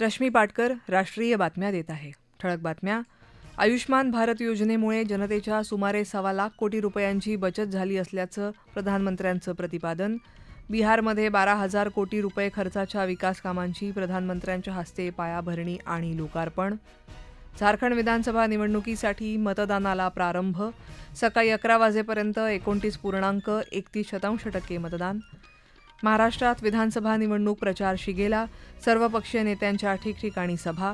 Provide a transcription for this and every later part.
रश्मी पाटकर राष्ट्रीय बातम्या देत आहे. ठळक बातम्या. आयुष्मान भारत योजनेमुळे जनतेच्या सुमारे सव्वा लाख कोटी रुपयांची बचत झाली असल्याचं प्रधानमंत्र्यांचं प्रतिपादन. बिहारमध्ये बारा हजार कोटी रुपये खर्चाच्या विकास कामांची प्रधानमंत्र्यांच्या हस्ते पायाभरणी आणि लोकार्पण. झारखंड विधानसभा निवडणुकीसाठी मतदानाला प्रारंभ. सकाळी अकरा वाजेपर्यंत एकोणतीस पूर्णांक एकतीस शतांश टक्के मतदान. महाराष्ट्रात विधानसभा निवडणूक प्रचार शिगेला सर्वपक्षीय नेत्यांच्या ठिकठिकाणी सभा.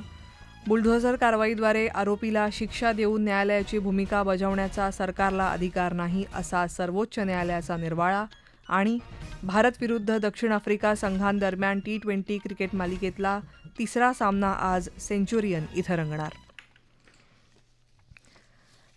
बुलडोझर कारवाईद्वारे आरोपीला शिक्षा देऊन न्यायालयाची भूमिका बजावण्याचा सरकारला अधिकार नाही असा सर्वोच्च न्यायालयाचा निर्वाळा आणि भारत विरुद्ध दक्षिण आफ्रिका संघांदरम्यान टी ट्वेंटी क्रिकेट मालिकेतला तिसरा सामना आज सेंच्युरियन इथं रंगणार.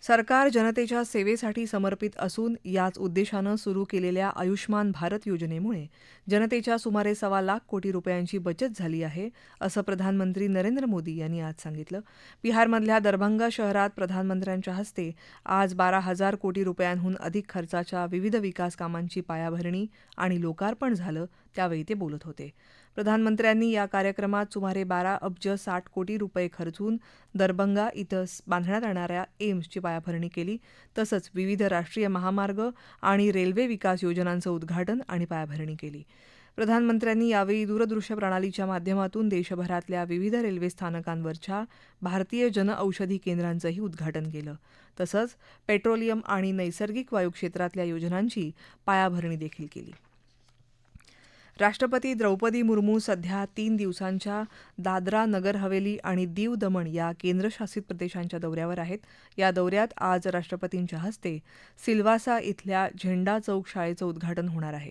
सरकार जनतेच्या सेवेसाठी समर्पित असून याच उद्देशानं सुरू केलेल्या आयुष्मान भारत योजनेमुळे जनतेच्या सुमारे सव्वा लाख कोटी रुपयांची बचत झाली आहे असं प्रधानमंत्री नरेंद्र मोदी यांनी आज सांगितलं. बिहारमधल्या दरभंगा शहरात प्रधानमंत्र्यांच्या हस्ते आज बारा हजार कोटी रुपयांहून अधिक खर्चाच्या विविध विकास कामांची पायाभरणी आणि लोकार्पण झालं त्यावेळी ते बोलत होते. प्रधानमंत्र्यांनी या कार्यक्रमात सुमारे बारा अब्ज साठ कोटी रुपये खर्चून दरभंगा इथं बांधण्यात येणाऱ्या एम्सची पायाभरणी केली. तसंच विविध राष्ट्रीय महामार्ग आणि रेल्वे विकास योजनांचं उद्घाटन आणि पायाभरणी केली. प्रधानमंत्र्यांनी यावेळी दूरदृश्य प्रणालीच्या माध्यमातून देशभरातल्या विविध रेल्वे स्थानकांवरच्या भारतीय जनऔषधी केंद्रांचंही उद्घाटन केलं. तसंच पेट्रोलियम आणि नैसर्गिक वायू क्षेत्रातल्या योजनांची पायाभरणी देखील केली. राष्ट्रपती द्रौपदी मुर्मू सध्या तीन दिवसांच्या दादरा नगर हवेली आणि दीव दमण या केंद्रशासित प्रदेशांच्या दौऱ्यावर आहेत. या दौऱ्यात आज राष्ट्रपतींच्या हस्ते सिल्वासा इथल्या झेंडा चौक शाळेचं उद्घाटन होणार आहे.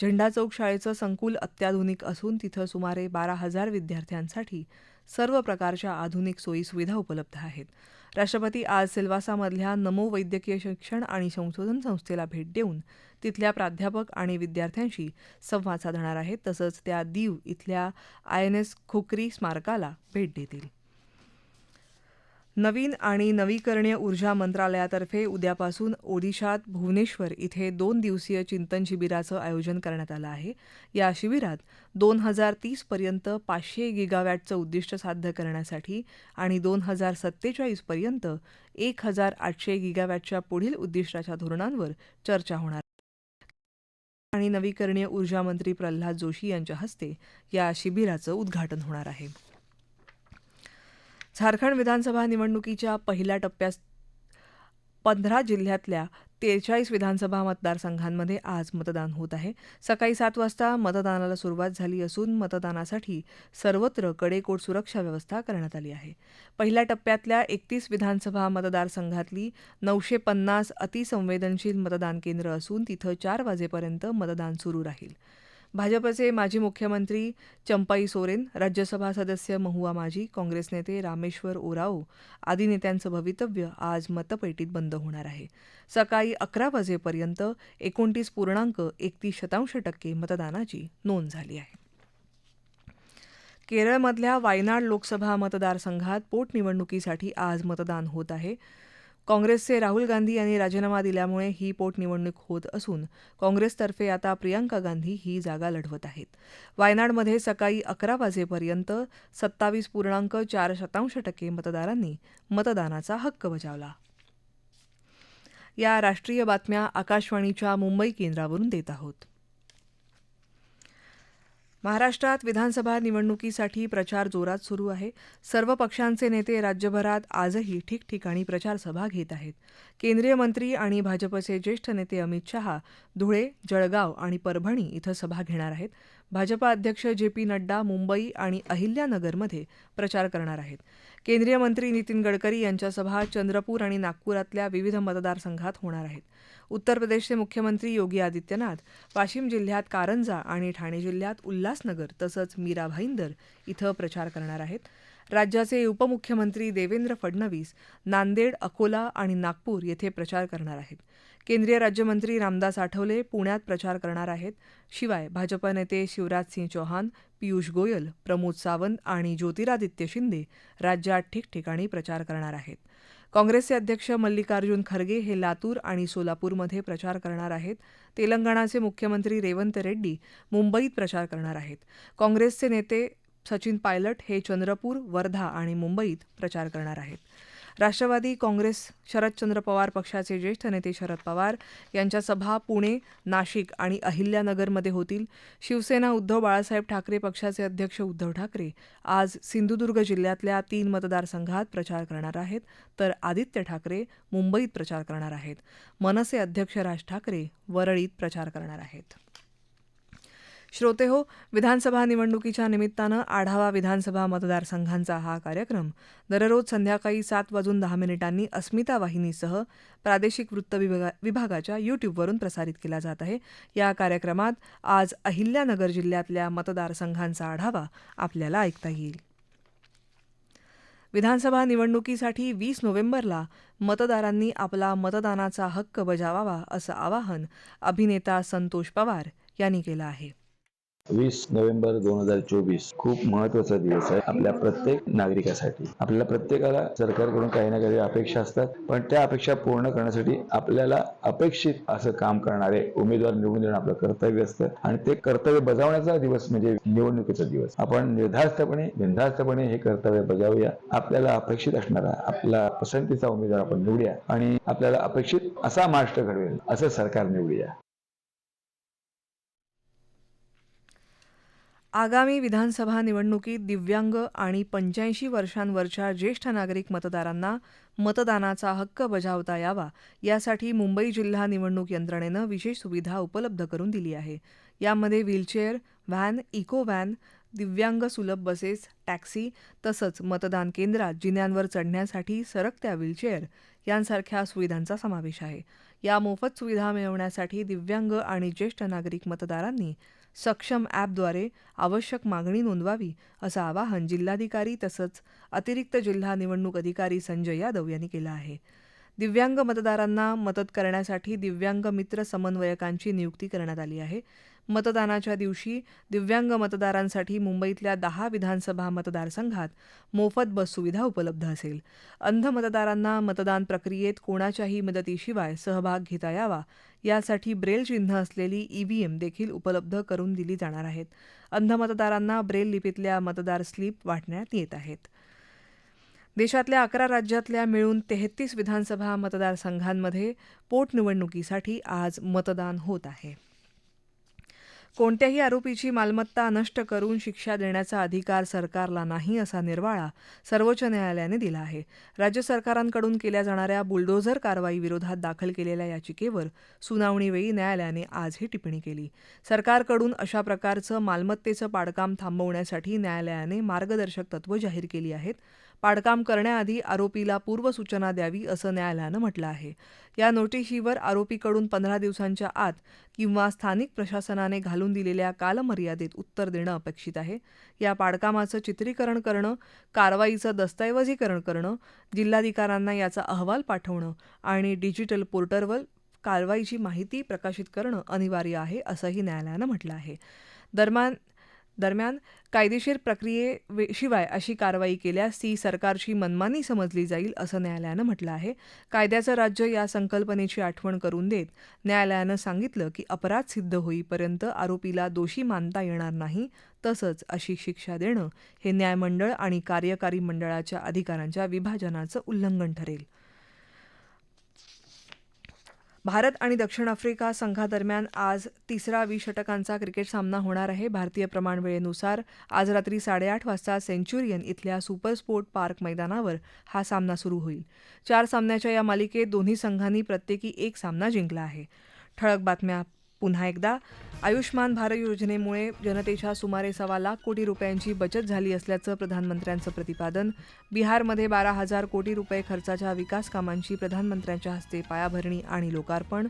झेंडा चौक शाळेचं संकुल अत्याधुनिक असून तिथं सुमारे बारा हजार विद्यार्थ्यांसाठी सर्व प्रकारच्या आधुनिक सोयीसुविधा उपलब्ध आहेत. राष्ट्रपती आज सिल्वासामधल्या नमो वैद्यकीय शिक्षण आणि संशोधन संस्थेला भेट देऊन तिथल्या प्राध्यापक आणि विद्यार्थ्यांशी संवाद साधणार आहेत. तसंच त्या दीव इथल्या आय एन एस खुकरी स्मारकाला भेट देतील. नवीन आणि नवीकरणीय ऊर्जा मंत्रालयातर्फे उद्यापासून ओडिशात भुवनेश्वर इथे दोन दिवसीय चिंतन शिबिराचं आयोजन करण्यात आलं आहे. या शिबिरात दोन हजार तीसपर्यंत पाचशे गिगावॅटचं उद्दिष्ट साध्य करण्यासाठी आणि दोन हजार सत्तेचाळीसपर्यंत एक हजार आठशे गिगावॅटच्या पुढील उद्दिष्टाच्या धोरणांवर चर्चा होणार आणि नवीकरणीय ऊर्जा मंत्री प्रल्हाद जोशी यांच्या हस्ते या शिबिराचं उद्घाटन होणार आहे. झारखंड विधानसभा निवडणुकीच्या पहिल्या टप्प्यात पंधरा जिल्ह्यातल्या त्रेचाळीस विधानसभा मतदारसंघांमध्ये आज मतदान होत आहे. सकाळी सात वाजता मतदानाला सुरुवात झाली असून मतदानासाठी सर्वत्र कडेकोट सुरक्षा व्यवस्था करण्यात आली आहे. पहिल्या टप्प्यातल्या एकतीस विधानसभा मतदारसंघातली नऊशे पन्नास अतिसंवेदनशील मतदान केंद्र असून तिथं चार वाजेपर्यंत मतदान सुरू राहील. भाजपचे माजी मुख्यमंत्री चंपाई सोरेन राज्यसभा सदस्य महुआ माजी काँग्रेस नेते रामेश्वर ओराओ आदी नेत्यांचं भवितव्य आज मतपेटीत बंद होणार आहे. सकाळी अकरा वाजेपर्यंत एकोणतीस पूर्णांक एकतीस शतांश टक्के मतदानाची नोंद झाली आहे. केरळमधल्या वायनाड लोकसभा मतदारसंघात पोटनिवडणुकीसाठी आज मतदान होत आहे. काँग्रेसचे राहुल गांधी यांनी राजीनामा दिल्यामुळे ही पोटनिवडणूक होत असून काँग्रेसतर्फे आता प्रियांका गांधी ही जागा लढवत आहेत. वायनाडमध्ये सकाळी अकरा वाजेपर्यंत सत्तावीस पूर्णांक चार शतांश टक्के मतदारांनी मतदानाचा हक्क बजावला. या राष्ट्रीय बातम्या आकाशवाणीच्या मुंबई केंद्रावरून देत आहोत. महाराष्ट्रात विधानसभा निवडणुकीसाठी प्रचार जोरात सुरू आहे. सर्व पक्षांचे नेते राज्यभरात आजही ठिकठिकाणी प्रचारसभा घेत आहेत. केंद्रीय मंत्री आणि भाजपचे ज्येष्ठ नेते अमित शहा धुळे जळगाव आणि परभणी इथं सभा घेणार आहेत. भाजपा अध्यक्ष जे पी नड्डा मुंबई आणि अहिल्यानगरमध्ये प्रचार करणार आहेत. केंद्रीय मंत्री नितीन गडकरी यांच्या सभा चंद्रपूर आणि नागपुरातल्या विविध मतदारसंघात होणार आहेत. उत्तर प्रदेशचे मुख्यमंत्री योगी आदित्यनाथ वाशिम जिल्ह्यात कारंजा आणि ठाणे जिल्ह्यात उल्हासनगर तसंच मीरा भाईंदर इथं प्रचार करणार आहेत. राज्याचे उपमुख्यमंत्री देवेंद्र फडणवीस नांदेड अकोला आणि नागपूर येथे प्रचार करणार आहेत. केंद्रीय राज्यमंत्री रामदास आठवले पुण्यात प्रचार करणार आहेत. शिवाय भाजप नेते शिवराज सिंह चौहान पियुष गोयल प्रमोद सावंत आणि ज्योतिरादित्य शिंदे राज्यात ठिकठिकाणी प्रचार करणार आहेत. काँग्रेसचे अध्यक्ष मल्लिकार्जुन खरगे हे लातूर आणि सोलापूरमध्ये प्रचार करणार आहेत. तेलंगणाचे मुख्यमंत्री रेवंत रेड्डी मुंबईत प्रचार करणार आहेत. काँग्रेसचे नेते सचिन पायलट हे चंद्रपूर वर्धा आणि मुंबईत प्रचार करणार आहेत. राष्ट्रवादी काँग्रेस शरदचंद्र पवार पक्षाचे ज्येष्ठ नेते शरद पवार यांच्या सभा पुणे नाशिक आणि अहिल्यानगरमध्ये होतील. शिवसेना उद्धव बाळासाहेब ठाकरे पक्षाचे अध्यक्ष उद्धव ठाकरे आज सिंधुदुर्ग जिल्ह्यातल्या तीन मतदारसंघात प्रचार करणार आहेत. तर आदित्य ठाकरे मुंबईत प्रचार करणार आहेत. मनसे अध्यक्ष राज ठाकरे वरळीत प्रचार करणार आहेत. श्रोते हो विधानसभा निवडणुकीच्या निमित्तानं आढावा विधानसभा मतदारसंघांचा हा कार्यक्रम दररोज संध्याकाळी सात वाजून दहा मिनिटांनी अस्मिता वाहिनीसह प्रादेशिक वृत्त विभागा विभागाच्या यूट्यूबवरून प्रसारित केला जात आहे. या कार्यक्रमात आज अहिल्यानगर जिल्ह्यातल्या मतदारसंघांचा आढावा आपल्याला ऐकता येईल. विधानसभा निवडणुकीसाठी वीस नोव्हेंबरला मतदारांनी आपला मतदानाचा हक्क बजावावा असं आवाहन अभिनेता संतोष पवार यांनी केलं आहे. वीस नोव्हेंबर दोन हजार चोवीस. खूप महत्त्वाचा दिवस आहे आपल्या प्रत्येक नागरिकासाठी. आपल्याला प्रत्येकाला सरकारकडून काही ना काही अपेक्षा असतात पण त्या अपेक्षा पूर्ण करण्यासाठी आपल्याला अपेक्षित असं काम करणारे उमेदवार निवडून देणं आपलं कर्तव्य असतं. आणि ते कर्तव्य बजावण्याचा दिवस म्हणजे निवडणुकीचा दिवस. आपण निर्धास्तपणे निर्धास्तपणे हे कर्तव्य बजावूया. आपल्याला अपेक्षित असणारा आपला पसंतीचा उमेदवार आपण निवडूया. आणि आपल्याला अपेक्षित असा महाराष्ट्र घडवेल असं सरकार निवडूया. आगामी विधानसभा निवडणुकीत दिव्यांग आणि पंच्याऐंशी वर्षांवरच्या ज्येष्ठ नागरिक मतदारांना मतदानाचा हक्क बजावता यावा यासाठी मुंबई जिल्हा निवडणूक यंत्रणेनं विशेष सुविधा उपलब्ध करून दिली आहे. यामध्ये व्हीलचेअर व्हॅन इको व्हॅन दिव्यांग सुलभ बसेस टॅक्सी तसंच मतदान केंद्रात जिन्यांवर चढण्यासाठी सरकत्या व्हीलचेअर यांसारख्या सुविधांचा समावेश आहे. या मोफत सुविधा मिळवण्यासाठी दिव्यांग आणि ज्येष्ठ नागरिक मतदारांनी सक्षम ॲपद्वारे आवश्यक मागणी नोंदवावी असं आवाहन जिल्हाधिकारी तसंच अतिरिक्त जिल्हा निवडणूक अधिकारी संजय यादव यांनी केलं आहे. दिव्यांग मतदारांना मदत करण्यासाठी दिव्यांग मित्र समन्वयकांची नियुक्ती करण्यात आली आहे. मतदानाच्या दिवशी दिव्यांग मतदारांसाठी मुंबईतल्या दहा विधानसभा मतदारसंघात मोफत बस सुविधा उपलब्ध असेल. अंध मतदारांना मतदान प्रक्रियेत कोणाच्याही मदतीशिवाय सहभाग घेता यावा यासाठी ब्रेल चिन्ह असलेली ईव्हीएम देखील उपलब्ध करून दिली जाणार आहेत. अंध मतदारांना ब्रेल लिपीतल्या मतदार स्लिप वाटण्यात येत आहेत. देशातल्या अकरा राज्यातल्या मिळून तेहतीस विधानसभा मतदारसंघांमध्ये पोटनिवडणुकीसाठी आज मतदान होत आहे. कोणत्याही आरोपीची मालमत्ता नष्ट करून शिक्षा देण्याचा अधिकार सरकारला नाही असा निर्वाळा सर्वोच्च न्यायालयाने दिला आहे. राज्य सरकारांकडून केल्या जाणाऱ्या बुलडोझर कारवाई विरोधात दाखल केलेल्या याचिकेवर सुनावणीवेळी न्यायालयाने आज ही टिप्पणी केली. सरकारकडून अशा प्रकारचं मालमत्तेचं पाडकाम थांबवण्यासाठी न्यायालयाने मार्गदर्शक तत्व जाहीर केली आहेत. पाडकाम करण्याआधी आरोपीला पूर्वसूचना द्यावी असं न्यायालयानं म्हटलं आहे. या नोटिशीवर आरोपीकडून पंधरा दिवसांच्या आत किंवा स्थानिक प्रशासनाने घालून दिलेल्या कालमर्यादेत उत्तर देणं अपेक्षित आहे. या पाडकामाचं चित्रीकरण करणं कारवाईचं दस्तऐवजीकरण करणं जिल्हाधिकाऱ्यांना याचा अहवाल पाठवणं आणि डिजिटल पोर्टलवर कारवाईची माहिती प्रकाशित करणं अनिवार्य आहे असंही न्यायालयानं म्हटलं आहे. दरम्यान दरम्यान कायदेशीर प्रक्रियेशिवाय अशी कारवाई केल्यास ती सरकारची मनमानी समजली जाईल असं न्यायालयानं म्हटलं आहे. कायद्याचं राज्य या संकल्पनेची आठवण करून देत न्यायालयानं सांगितलं की अपराध सिद्ध होईपर्यंत आरोपीला दोषी मानता येणार नाही तसंच अशी शिक्षा देणं हे न्यायमंडळ आणि कार्यकारी मंडळाच्या अधिकारांच्या विभाजनाचं उल्लंघन ठरेल. भारत आणि दक्षिण आफ्रिका संघादरम्यान आज तिसरा वीस षटकांचा क्रिकेट सामना होणार आहे. भारतीय प्रमाणवेळेनुसार आज रात्री साडेआठ वाजता सेंच्युरियन इथल्या सुपरस्पोर्ट पार्क मैदानावर हा सामना सुरू होईल. चार सामन्याच्या या मालिकेत दोन्ही संघांनी प्रत्येकी एक सामना जिंकला आहे. ठळक बातम्या पुन्हा एकदा आयुष्मान भारत योजनेमुळे जनतेच्या सुमारे सव्वा लाख कोटी रुपयांची बचत झाली असल्याचं प्रधानमंत्र्यांचं प्रतिपादन बिहारमध्ये बारा हजार कोटी रुपये खर्चाच्या विकास कामांची प्रधानमंत्र्यांच्या हस्ते पायाभरणी आणि लोकार्पण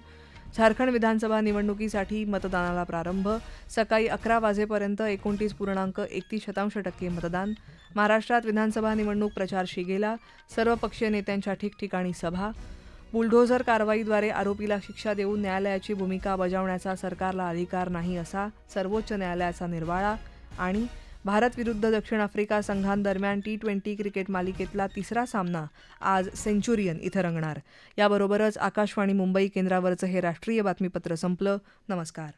झारखंड विधानसभा निवडणुकीसाठी मतदानाला प्रारंभ सकाळी अकरा वाजेपर्यंत एकोणतीस पूर्णांक एकतीस शतांश टक्के मतदान महाराष्ट्रात विधानसभा निवडणूक प्रचार शिगेला सर्व पक्षीय नेत्यांच्या ठिकठिकाणी सभा बुलडोझर कारवाईद्वारे आरोपीला शिक्षा देऊन न्यायालयाची भूमिका बजावण्याचा सरकारला अधिकार नाही असा सर्वोच्च न्यायालयाचा निर्वाळा आणि भारत विरुद्ध दक्षिण आफ्रिका संघांदरम्यान टी ट्वेंटी क्रिकेट मालिकेतला तिसरा सामना आज सेंच्युरियन इथं रंगणार. याबरोबरच आकाशवाणी मुंबई केंद्रावरचं हे राष्ट्रीय बातमीपत्र संपलं. नमस्कार.